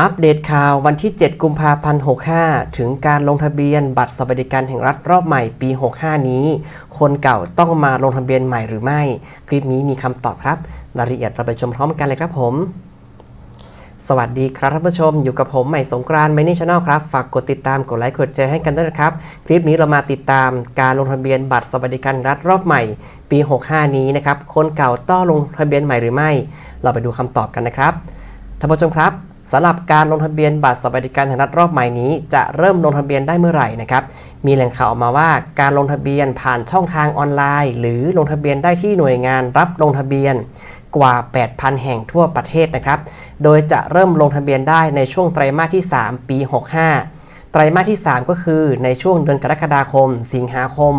อัปเดตข่าววันที่ 7 กุมภาพันธ์ 65 ถึงการลงทะเบียนบัตรสวัสดิการแห่งรัฐรอบใหม่ปี 65 นี้ คนเก่าต้องมาลงทะเบียนใหม่หรือไม่ คลิปนี้มีคำตอบครับ รายละเอียดเราไปชมพร้อมกันเลยครับผม สวัสดีครับท่านผู้ชม อยู่กับผมใหม่สงกรานต์ไมนี่ชาแนลครับ ฝากกดติดตาม กดไลค์ กดแชร์ให้กันด้วยนะครับ คลิปนี้เรามาติดตามการลงทะเบียนบัตรสวัสดิการรัฐรอบใหม่ ปี 65 นี้นะครับ คนเก่าต้องลงทะเบียนใหม่หรือไม่ เราไปดูคำตอบกันนะครับ ท่านผู้ชมครับ สำหรับการลงทะเบียนบัตรสวัสดิการแห่งรัฐรอบใหม่นี้ จะเริ่มลงทะเบียนได้เมื่อไหร่นะครับ มีแหล่งข่าวออกมาว่าการลงทะเบียนผ่านช่องทางออนไลน์ หรือลงทะเบียนได้ที่หน่วยงานรับลงทะเบียนกว่า 8,000 แห่งทั่วประเทศนะครับ โดยจะเริ่มลงทะเบียนได้ในช่วงไตรมาสที่ 3 ปี 65 ไตรมาสที่ 3 ก็คือในช่วงเดือนกรกฎาคม สิงหาคม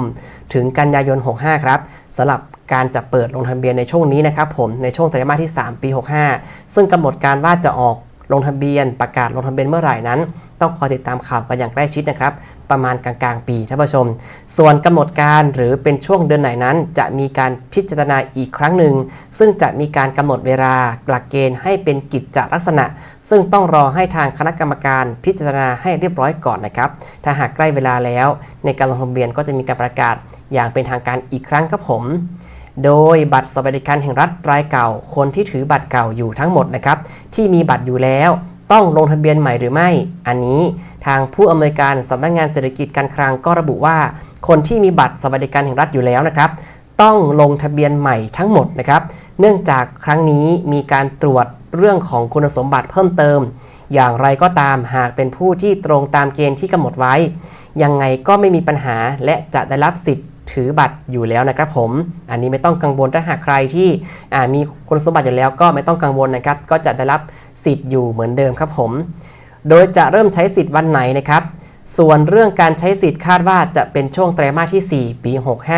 ถึงกันยายน 65 ครับสำหรับการจะเปิดลงทะเบียนในช่วงนี้นะครับผมในช่วงไตรมาสที่ 3 ปี 65 ซึ่งกำหนดการว่าจะออก ลงทะเบียนประกาศลงทะเบียนเมื่อไหร่นั้น ต้องคอยติดตามข่าวกันอย่างใกล้ชิดนะครับ ประมาณกลางๆ ปีท่านผู้ชม ส่วนกำหนดการหรือเป็นช่วงเดือนไหนนั้น จะมีการพิจารณาอีกครั้งหนึ่ง ซึ่งจะมีการกำหนดเวลาหลักเกณฑ์ให้เป็นกิจจลักษณะ ซึ่งต้องรอให้ทางคณะกรรมการพิจารณาให้เรียบร้อยก่อนนะครับ ถ้าหากใกล้เวลาแล้ว ในการลงทะเบียนก็จะมีการประกาศอย่างเป็นทางการอีกครั้งครับผม โดยบัตรสวัสดิการแห่งรัฐรายเก่า คนที่ถือบัตรเก่าอยู่ทั้งหมดนะครับ ที่มีบัตรอยู่แล้ว ต้องลงทะเบียนใหม่หรือไม่ อันนี้ทางผู้อำนวยการสำนักงานเศรษฐกิจการคลังก็ระบุว่า คนที่มีบัตรสวัสดิการแห่งรัฐอยู่แล้วนะครับ ต้องลงทะเบียนใหม่ทั้งหมดนะครับ เนื่องจากครั้งนี้มีการตรวจเรื่องของคุณสมบัติเพิ่มเติม อย่างไรก็ตามหากเป็นผู้ที่ตรงตามเกณฑ์ที่กำหนดไว้ ยังไงก็ไม่มีปัญหาและจะได้รับสิทธิ์ ถือบัตรอยู่แล้วนะครับผม อันนี้ไม่ต้องกังวลถ้าหากใครที่มีคุณสมบัติอยู่แล้วก็ไม่ต้องกังวลนะครับ ก็จะได้รับสิทธิ์อยู่เหมือนเดิมครับผม โดยจะเริ่มใช้สิทธิ์วันไหนนะครับ ส่วนเรื่องการใช้สิทธิ์คาดว่าจะเป็นช่วงไตรมาสที่ 4 ปี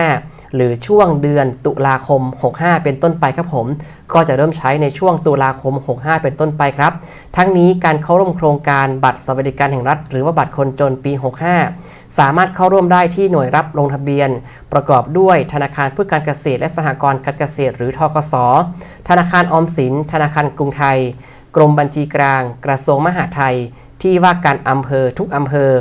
65 หรือช่วงเดือนตุลาคม 65 เป็นต้นไปครับผม ก็จะเริ่มใช้ในช่วงตุลาคม 65 เป็นต้นไปครับ ทั้งนี้การเข้าร่วมโครงการบัตรสวัสดิการแห่งรัฐ หรือว่าบัตรคนจนปี 65 สามารถเข้าร่วมได้ที่หน่วยรับลงทะเบียน ประกอบด้วยธนาคารเพื่อการเกษตร และสหกรณ์การเกษตร หรือทกส ธนาคารออมสิน ธนาคารกรุงไทย กรมบัญชีกลาง กระทรวงมหาดไทย ที่ว่าการอำเภอทุกอำเภอ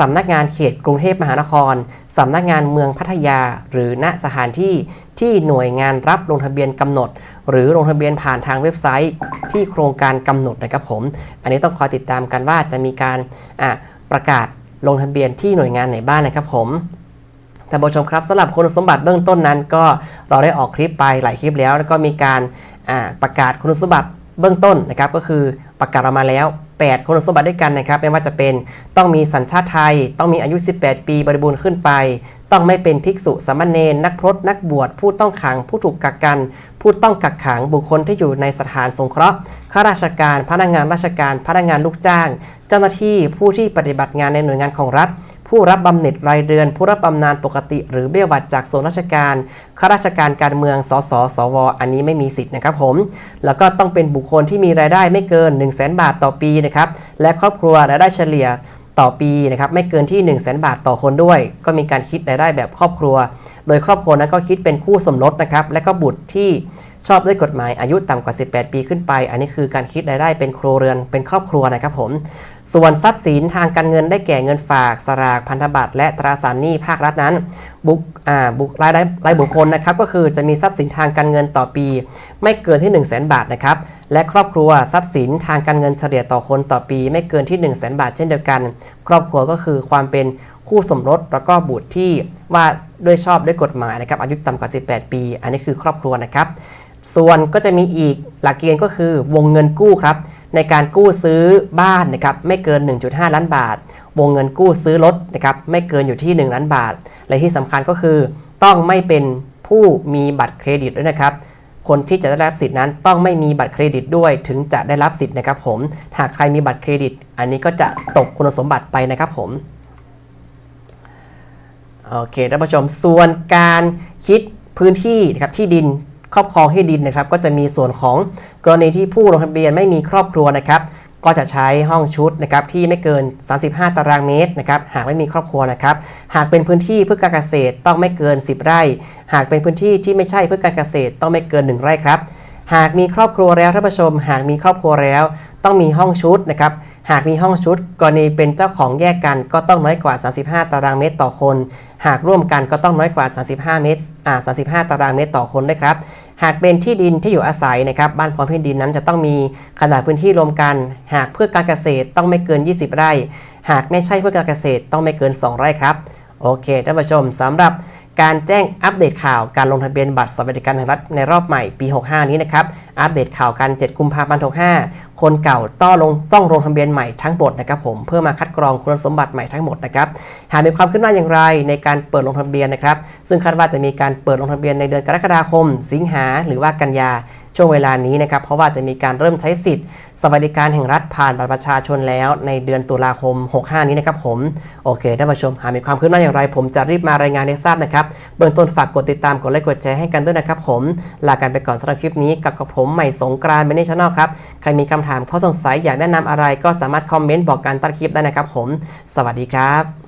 สำนักงานเขตกรุงเทพมหานคร สำนักงานเมืองพัทยา หรือณสถานที่ที่หน่วยงานรับลงทะเบียนกำหนด หรือลงทะเบียนผ่านทางเว็บไซต์ที่โครงการกำหนดนะครับผม อันนี้ต้องคอยติดตามกันว่าจะมีการประกาศลงทะเบียนที่หน่วยงานไหนบ้างนะครับผมท่านผู้ชมครับสำหรับคุณสมบัติเบื้องต้นนั้น ก็เราได้ออกคลิปไปหลายคลิปแล้ว แล้วก็มีการประกาศคุณสมบัติเบื้องต้นนะครับก็คือประกาศออกมาแล้ว 8 คุณสมบัติด้วยกันนะครับ ไม่ว่าจะเป็นต้องมีสัญชาติไทย ต้องมีอายุ 18 ปีบริบูรณ์ขึ้นไป ต้องไม่เป็นภิกษุสามเณรนักพรตนักบวช ผู้ต้องขัง ผู้ถูกกักกัน ผู้ต้องกักขังบุคคลที่อยู่ในสถานสงเคราะห์ข้าราชการ พนักงานราชการ พนักงานลูกจ้าง เจ้าหน้าที่ผู้ที่ปฏิบัติงานในหน่วยงานของรัฐ ผู้รับบำเหน็จรายเดือน ผู้รับบำนาญปกติ หรือเบี้ยหวัดจากส่วนราชการข้าราชการการเมืองสสสว อันนี้ไม่มีสิทธิ์นะครับผม แล้วก็ต้องเป็นบุคคลที่มีรายได้ไม่เกิน 1 0 0 0 0แบาทต่อปีนะครับและครอบครัวรายได้เฉลี่ยต่อปีนะครับไม่เกินที่ 1 0 0 0 0แบาทต่อคนด้วย ก็มีการคิดรายได้แบบครอบครัว โดยครอบครัวนั้นก็คิดเป็นคู่สมรสนะครับและก็บุตรที่ ชอบด้วยกฎหมายอายุต่ำกว่า 18 ปีขึ้นไป อันนี้คือการคิดรายได้เป็นครัวเรือนเป็นครอบครัวนะครับผม ส่วนทรัพย์สินทางการเงินได้แก่เงินฝากสลากพันธบัตรและตราสารหนี้ภาครัฐนั้นบุกอ่าบุกรายได้รายบุคคลนะครับก็คือจะมีทรัพย์สินทางการเงินต่อปี ไม่เกินที่ 1 0 0 0 0แบาทนะครับและครอบครัวทรัพย์สินทางการเงินเฉลี่ยต่อคนต่อปี ไม่เกินที่ 1 0 0 0 0แบาทเช่นเดียวกัน ครอบครัวก็คือความเป็นคู่สมรสแล้วก็บุตรที่ว่าด้วยชอบด้วยกฎหมายนะครับอายุต่ำกว่า 18 ปี อันนี้คือครอบครัวนะครับ ส่วนก็จะมีอีกหลักเกณฑ์ก็คือวงเงินกู้ครับ ในการกู้ซื้อบ้านนะครับไม่เกิน 1.5 ล้านบาท วงเงินกู้ซื้อรถนะครับไม่เกินอยู่ที่ 1 ล้านบาท และที่สำคัญก็คือ ต้องไม่เป็นผู้มีบัตรเครดิตด้วยนะครับคนที่จะได้รับสิทธินั้นต้องไม่มีบัตรเครดิตด้วยถึงจะได้รับสิทธิ์นะครับผม หากใครมีบัตรเครดิต อันนี้ก็จะตกคุณสมบัติไปนะครับผม โอเคท่านผู้ชมส่วนการคิดพื้นที่นะครับที่ดิน ครอบครองที่ดินนะครับ ก็จะมีส่วนของกรณีที่ผู้ลงทะเบียนไม่มีครอบครัวนะครับก็จะใช้ห้องชุดนะครับที่ไม่เกิน 35 ตารางเมตรนะครับหากไม่มีครอบครัวนะครับ หากเป็นพื้นที่เพื่อการเกษตรต้องไม่เกิน 10 ไร่ หากเป็นพื้นที่ที่ไม่ใช่เพื่อการเกษตรต้องไม่เกิน 1 ไร่ครับ หากมีครอบครัวแล้วท่านผู้ชม หากมีครอบครัวแล้ว ต้องมีห้องชุดนะครับ หากมีห้องชุดกรณีเป็นเจ้าของแยกกันก็ต้องน้อยกว่า 35 ตารางเมตรต่อคน หากร่วมกันก็ต้องน้อยกว่า 35 เมตรอ่า35 ตารางเมตรต่อคนด้วยครับ หากเป็นที่ดินที่อยู่อาศัยนะครับ บ้านพร้อมที่ดินนั้นจะต้องมีขนาดพื้นที่รวมกัน หากเพื่อการเกษตรต้องไม่เกิน 20 ไร่ หากไม่ใช่เพื่อการเกษตรต้องไม่เกิน 2 ไร่ครับ โอเคท่านผู้ชมสำหรับ การแจ้งอัปเดตข่าวการลงทะเบียนบัตรสวัสดิการแห่งรัฐในรอบใหม่ปี 65 นี้นะครับ อัปเดตข่าวกัน 7 กุมภาพันธ์65 คนเก่าต้องลงต้องลงทะเบียนใหม่ทั้งหมดนะครับผมเพื่อมาคัดกรองคุณสมบัติใหม่ทั้งหมดนะครับ หากมีความขึ้นหน้าอย่างไรในการเปิดลงทะเบียนนะครับ ซึ่งคาดว่าจะมีการเปิดลงทะเบียนในเดือนกรกฎาคม สิงหาหรือว่ากันยา ช่วงเวลานี้นะครับ เพราะว่าจะมีการเริ่มใช้สิทธิ์ สวัสดิการแห่งรัฐผ่านบัตรประชาชนแล้วในเดือนตุลาคม 65 นี้นะครับผม โอเคท่านผู้ชมหากมีความคืบหน้าอย่างไร ผมจะรีบมารายงานให้ทราบนะครับ เบื้องต้นฝากกดติดตามกดไลค์กดแชร์ให้กันด้วยนะครับผมลากันไปก่อนสำหรับคลิปนี้กับกับผมใหม่สงกรานต์เมนชั่นแนลครับใครมีคำถามข้อสงสัยอยากแนะนำอะไร ก็สามารถคอมเมนต์บอกการตัดคลิปได้นะครับผม สวัสดีครับ